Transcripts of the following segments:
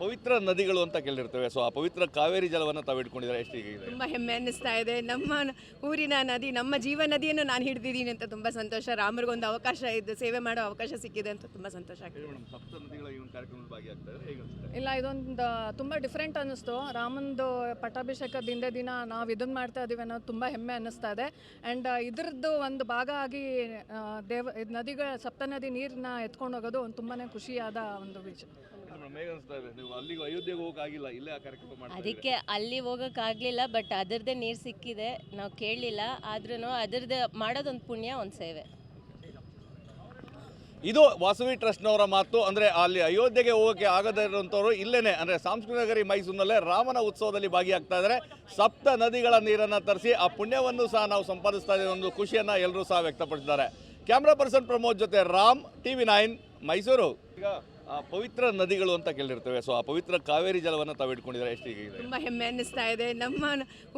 ಪವಿತ್ರ ನದಿಗಳು ಅಂತ ಕೇಳಿರ್ತವೆ. ಸೊ ಆ ಪವಿತ್ರ ಕಾವೇರಿ ಜಲವನ್ನು ತಾವು ಇಟ್ಕೊಂಡಿದ್ದಾರೆ? ಎಷ್ಟು ಈಗ ಇದೆ? ತುಂಬ ಹೆಮ್ಮೆ ಅನ್ನಿಸ್ತಾ ಇದೆ. ನಮ್ಮ ಊರಿನ ನದಿ ನಮ್ಮ ಜೀವ ನದಿಯನ್ನು ನಾನು ಹಿಡಿದಿದ್ದೀನಿ ಅಂತ ತುಂಬ ಸಂತೋಷ. ರಾಮರಿಗೊಂದು ಅವಕಾಶ ಇದ್ದು ಸೇವೆ ಮಾಡೋ ಅವಕಾಶ ಸಿಕ್ಕಿದೆ ಅಂತ ತುಂಬ ಸಂತೋಷ ಆಗ್ತದೆ. ಇಲ್ಲ ಇದೊಂದು ತುಂಬ ಡಿಫ್ರೆಂಟ್ ಅನ್ನಿಸ್ತು. ರಾಮಂದು ಪಟ್ಟಾಭಿಷೇಕ ದಿನದ ದಿನ ನಾವು ಇದನ್ನ ಮಾಡ್ತಾ ಇದ್ದೀವಿ ಅನ್ನೋದು ತುಂಬ ಹೆಮ್ಮೆ ಅನ್ನಿಸ್ತಾ ಇದೆ. ಆ್ಯಂಡ್ ಇದ್ರದ್ದು ಒಂದು ಭಾಗ ಆಗಿ ದೇವ ಇದ್ ನದಿಗಳ ಸಪ್ತ ನದಿ ನೀರನ್ನ ಎತ್ಕೊಂಡು ಹೋಗೋದು ಒಂದು ತುಂಬಾ ಖುಷಿಯಾದ ಒಂದು ವಿಷಯ ಮೇಡಮ್ ಹೇಗೆ ಅನಿಸ್ತಾ ಇದೆ ನೀವು ಅಲ್ಲಿಗೆ ಅಯೋಧ್ಯೆಗೆ ಹೋಗಕ್ಕಾಗಿಲ್ಲ ಇಲ್ಲೇ ಆ ಕಾರ್ಯಕ್ರಮ ಮಾಡ್ತಾ ಅದಕ್ಕೆ ಅಲ್ಲಿ ಹೋಗೋಕ್ಕಾಗಲಿಲ್ಲ ಬಟ್ ಅದರದ್ದೇ ನೀರು ಸಿಕ್ಕಿದೆ ನಾವು ಕೇಳಲಿಲ್ಲ ಆದ್ರೂ ಅದರದ್ದು ಮಾಡೋದೊಂದು ಪುಣ್ಯ ಒಂದು ಸೇವೆ. ಇದು ವಾಸವಿ ಟ್ರಸ್ಟ್ನವರ ಮಾತು ಅಂದರೆ ಅಲ್ಲಿ ಅಯೋಧ್ಯೆಗೆ ಹೋಗೋಕ್ಕೆ ಆಗದೇ ಇರುವಂಥವ್ರು ಇಲ್ಲೇನೆ ಅಂದರೆ ಸಾಂಸ್ಕೃತಿಕ ನಗರಿ ಮೈಸೂರಿನಲ್ಲೇ ರಾಮನ ಉತ್ಸವದಲ್ಲಿ ಭಾಗಿಯಾಗ್ತಾ ಇದ್ದಾರೆ ಸಪ್ತ ನದಿಗಳ ನೀರನ್ನು ತರಿಸಿ ಆ ಪುಣ್ಯವನ್ನು ಸಹ ನಾವು ಸಂಪಾದಿಸ್ತಾ ಇದ್ದೀವಿ ಒಂದು ಖುಷಿಯನ್ನು ಎಲ್ಲರೂ ಸಹ ವ್ಯಕ್ತಪಡಿಸಿದ್ದಾರೆ. ಕ್ಯಾಮ್ರಾ ಪರ್ಸನ್ ಪ್ರಮೋದ್ ಜೊತೆ Ram T V nine Mysuru. ಈಗ ಪವಿತ್ರ ನದಿಗಳು ಅಂತ ಕೇಳಿರ್ತೇವೆ. ಸೊ ಆ ಪವಿತ್ರ ಕಾವೇರಿ ಜಲವನ್ನು ತಾವು ಇಟ್ಕೊಂಡಿದ್ದಾರೆ? ಎಷ್ಟು ಈಗ ಇದೆ? ತುಂಬ ಹೆಮ್ಮೆ ಅನ್ನಿಸ್ತಾ ಇದೆ. ನಮ್ಮ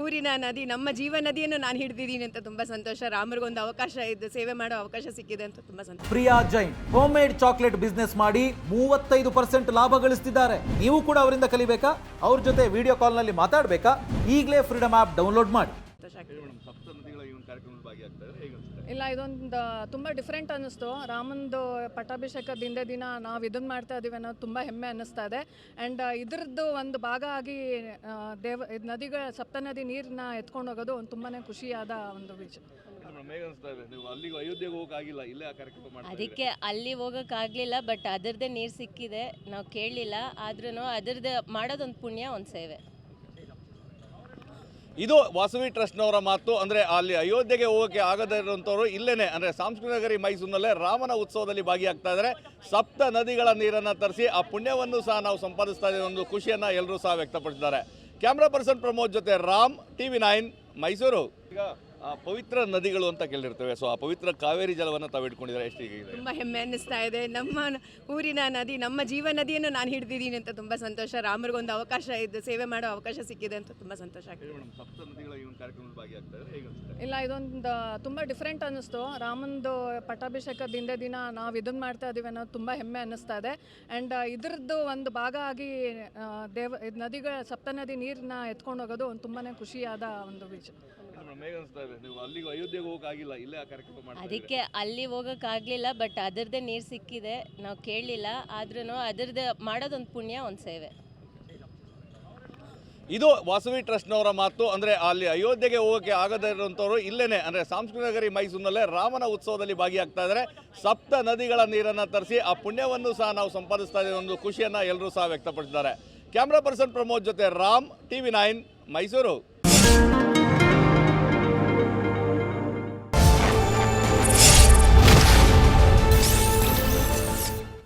ಊರಿನ ನದಿ ನಮ್ಮ ಜೀವ ನದಿಯನ್ನು ನಾನು ಹಿಡಿದಿದ್ದೀನಿ ಅಂತ ತುಂಬ ಸಂತೋಷ. ರಾಮರಿಗೊಂದು ಅವಕಾಶ ಇದ್ದು ಸೇವೆ ಮಾಡೋ ಅವಕಾಶ ಸಿಕ್ಕಿದೆ ಅಂತ ತುಂಬ ಸಂತೋಷ. Priya Jain home made chocolate business ಮಾಡಿ ಮೂವತ್ತೈದು ಪರ್ಸೆಂಟ್ ಲಾಭ ಗಳಿಸ್ತಿದ್ದಾರೆ. ನೀವು ಕೂಡ ಅವರಿಂದ ಕಲಿಬೇಕಾ? ಅವ್ರ ಜೊತೆ ವಿಡಿಯೋ ಕಾಲ್ನಲ್ಲಿ ಮಾತಾಡಬೇಕಾ? ಈಗಲೇ ಫ್ರೀಡಮ್ ಆ್ಯಪ್ ಡೌನ್ಲೋಡ್ ಮಾಡಿ. ಸಂತೋಷ ಆಗ್ತದೆ. ಸಪ್ತ ನದಿಗಳ ಈ ಒಂದು ಕಾರ್ಯಕ್ರಮದಲ್ಲಿ ಭಾಗಿಯಾಗ್ತಾ ಇದ್ದಾರೆ ಹೇಗೆ ಅನ್ಸುತ್ತೆ? ಇಲ್ಲ ಇದೊಂದು ತುಂಬ ಡಿಫ್ರೆಂಟ್ ಅನ್ನಿಸ್ತು. ರಾಮಂದು ಪಟ್ಟಾಭಿಷೇಕ ದಿನದ ದಿನ ನಾವು ಇದನ್ನು ಮಾಡ್ತಾ ಇದ್ದೀವಿ ಅನ್ನೋದು ತುಂಬ ಹೆಮ್ಮೆ ಅನ್ನಿಸ್ತಾ ಇದೆ. ಆ್ಯಂಡ್ ಇದ್ರದ್ದು ಒಂದು ಭಾಗ ಆಗಿ ದೇವ ಇದು ನದಿಗಳ ಸಪ್ತ ನದಿ ನೀರನ್ನ ಎತ್ಕೊಂಡು ಹೋಗೋದು ಒಂದು ತುಂಬಾ ಖುಷಿಯಾದ ಒಂದು ವಿಷಯ ಮೇಡಮ್ ಅನಿಸ್ತಾ ಇದೆ. ನೀವು ಅಲ್ಲಿಗೆ ಅಯೋಧ್ಯೆಗೆ ಹೋಗಕ್ಕಾಗಿಲ್ಲ ಇಲ್ಲೇ ಆ ಕಾರ್ಯಕ್ರಮ ಮಾಡ್ತಾ ಅದಕ್ಕೆ ಅಲ್ಲಿ ಹೋಗೋಕ್ಕಾಗಲಿಲ್ಲ ಬಟ್ ಅದರದ್ದೇ ನೀರು ಸಿಕ್ಕಿದೆ. ನಾವು ಕೇಳಲಿಲ್ಲ ಆದ್ರೂ ಅದರದ್ದು ಮಾಡೋದೊಂದು ಪುಣ್ಯ ಒಂದು ಸೇವೆ. ಇದು ವಾಸವಿ ಟ್ರಸ್ಟ್ನವರ ಮಾತು. ಅಂದರೆ ಅಲ್ಲಿ ಅಯೋಧ್ಯೆಗೆ ಹೋಗೋಕ್ಕೆ ಆಗದೇ ಇರುವಂಥವ್ರು ಇಲ್ಲೇನೆ. ಅಂದರೆ ಸಾಂಸ್ಕೃತಿಕ ನಗರಿ ಮೈಸೂರಿನಲ್ಲೇ ರಾಮನ ಉತ್ಸವದಲ್ಲಿ ಭಾಗಿಯಾಗ್ತಾ ಇದ್ದಾರೆ. ಸಪ್ತ ನದಿಗಳ ನೀರನ್ನು ತರಿಸಿ ಆ ಪುಣ್ಯವನ್ನು ಸಹ ನಾವು ಸಂಪಾದಿಸ್ತಾ ಇದ್ದೀವಿ ಒಂದು ಖುಷಿಯನ್ನು ಎಲ್ಲರೂ ಸಹ ವ್ಯಕ್ತಪಡಿಸಿದ್ದಾರೆ. ಕ್ಯಾಮ್ರಾ ಪರ್ಸನ್ ಪ್ರಮೋದ್ ಜೊತೆ Ram T V nine Mysuru. ಪವಿತ್ರ ನದಿಗಳು ಅಂತ ಕೇಳಿರ್ತೇವೆ. ಸೊ ಆ ಪವಿತ್ರ ಕಾವೇರಿ ಜಲವನ್ನು ತಾವು ಇಟ್ಕೊಂಡಿದ್ದಾರೆ? ಎಷ್ಟು ಈಗ ತುಂಬ ಹೆಮ್ಮೆ ಅನ್ನಿಸ್ತಾ ಇದೆ. ನಮ್ಮ ಊರಿನ ನದಿ ನಮ್ಮ ಜೀವ ನದಿಯನ್ನು ನಾನು ಹಿಡಿದಿದ್ದೀನಿ ಅಂತ ತುಂಬ ಸಂತೋಷ. ರಾಮರಿಗೊಂದು ಅವಕಾಶ ಇದ್ದು ಸೇವೆ ಮಾಡೋ ಅವಕಾಶ ಸಿಕ್ಕಿದೆ ಅಂತ ತುಂಬ ಸಂತೋಷ ಆಗ್ತದೆ. ಮೇಡಮ್ ಸಪ್ತ ನದಿಗಳ ಈ ಕಾರ್ಯಕ್ರಮದಲ್ಲಿ ಭಾಗಿಯಾಗ್ತಾ ಇದ್ದಾರೆ ಇಲ್ಲ ಇದೊಂದು ತುಂಬ ಡಿಫ್ರೆಂಟ್ ಅನ್ನಿಸ್ತು. ರಾಮಂದು ಪಟ್ಟಾಭಿಷೇಕ ದಿನದ ದಿನ ನಾವು ಇದನ್ನು ಮಾಡ್ತಾ ಇದ್ದೀವಿ ಅನ್ನೋದು ತುಂಬ ಹೆಮ್ಮೆ ಅನ್ನಿಸ್ತಾ ಇದೆ. ಆ್ಯಂಡ್ ಇದ್ರದ್ದು ಒಂದು ಭಾಗ ಆಗಿ ದೇವ ಇದ್ ನದಿಗಳ ಸಪ್ತ ನದಿ ನೀರನ್ನ ಎತ್ಕೊಂಡು ಹೋಗೋದು ಒಂದು ತುಂಬಾ ಖುಷಿಯಾದ ಒಂದು ವಿಷಯ ಮೇಡಮ್ ಹೇಗೆ ಅನಿಸ್ತಾ ನೀವು ಅಲ್ಲಿಗೆ ಅಯೋಧ್ಯೆಗೆ ಹೋಗಕ್ಕಾಗಿಲ್ಲ ಇಲ್ಲೇ ಆ ಕಾರ್ಯಕ್ರಮ ಮಾಡ್ತಾ ಅದಕ್ಕೆ ಅಲ್ಲಿ ಹೋಗೋಕ್ಕಾಗಲಿಲ್ಲ ಬಟ್ ಅದರದೇ ನೀರು ಸಿಕ್ಕಿದೆ. ನಾವು ಕೇಳಲಿಲ್ಲ ಆದ್ರೂ ಅದರದ್ದು ಮಾಡೋದೊಂದು ಪುಣ್ಯ ಒಂದು ಸೇವೆ. ಇದು ವಾಸವಿ ಟ್ರಸ್ಟ್ನವರ ಮಾತು ಅಂದರೆ ಅಲ್ಲಿ ಅಯೋಧ್ಯೆಗೆ ಹೋಗೋಕ್ಕೆ ಆಗದೇ ಇರುವಂಥವ್ರು ಇಲ್ಲೇನೆ. ಅಂದರೆ ಸಾಂಸ್ಕೃತಿಕ ನಗರಿ ಮೈಸೂರಿನಲ್ಲೇ ರಾಮನ ಉತ್ಸವದಲ್ಲಿ ಭಾಗಿಯಾಗ್ತಾ ಇದ್ದಾರೆ. ಸಪ್ತ ನದಿಗಳ ನೀರನ್ನು ತರಿಸಿ ಆ ಪುಣ್ಯವನ್ನು ಸಹ ನಾವು ಸಂಪಾದಿಸ್ತಾ ಇದ್ದೀವಿ ಒಂದು ಖುಷಿಯನ್ನು ಎಲ್ಲರೂ ಸಹ ವ್ಯಕ್ತಪಡಿಸಿದ್ದಾರೆ. ಕ್ಯಾಮ್ರಾ ಪರ್ಸನ್ ಪ್ರಮೋದ್ ಜೊತೆ Ram T V nine Mysuru.